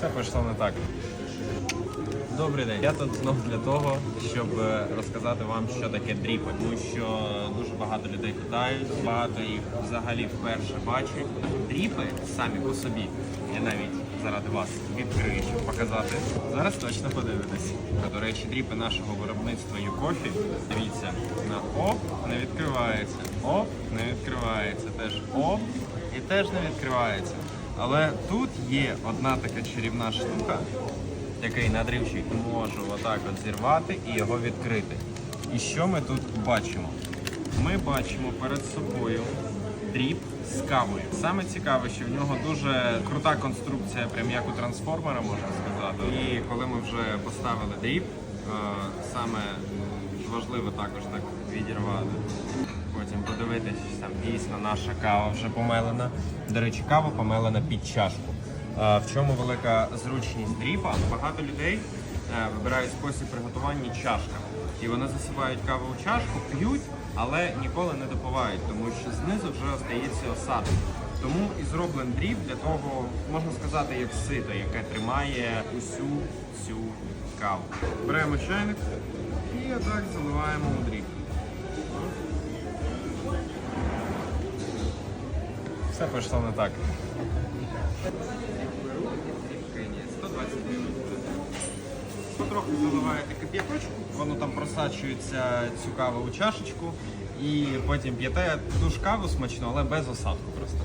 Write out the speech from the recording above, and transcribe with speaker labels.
Speaker 1: Все пішло не так. Добрий день. Я тут знов для того, щоб е, розказати вам, що таке дріпи. Тому що дуже багато людей питають, багато їх взагалі вперше бачать. Дріпи самі по собі. Я навіть заради вас відкрию, щоб показати. Зараз точно подивитесь. До речі, дріпи нашого виробництва Юкофі. Дивіться, на оп, не відкривається. Оп, не відкривається. Теж оп і теж не відкривається. Але тут є одна така чарівна штука, який надривчик може отак от зірвати і його відкрити. І що ми тут бачимо? Ми бачимо перед собою дріб з кавою. Саме цікаве, що в нього дуже крута конструкція, прям як у трансформера, можна сказати. І коли ми вже поставили дріб, е, саме важливо також так відірвати. Потім подивитись, там дійсно наша кава вже помелена. До речі, кава помелена під чашку. В чому велика зручність дріпа? Багато людей е, вибирають спосіб приготування чашка. І вони засипають каву у чашку, п'ють, але ніколи не допивають, тому що знизу вже остається осадок. Тому і зроблений дріб для того, можна сказати, як сито, яке тримає усю цю каву. Беремо чайник і отак заливаємо у дріб. Все пішло не так. 120 гривень. Потроху заливаєте кип'яточку, воно там просачується цю каву у чашечку і потім п'єте ту ж каву смачну, але без осадку просто.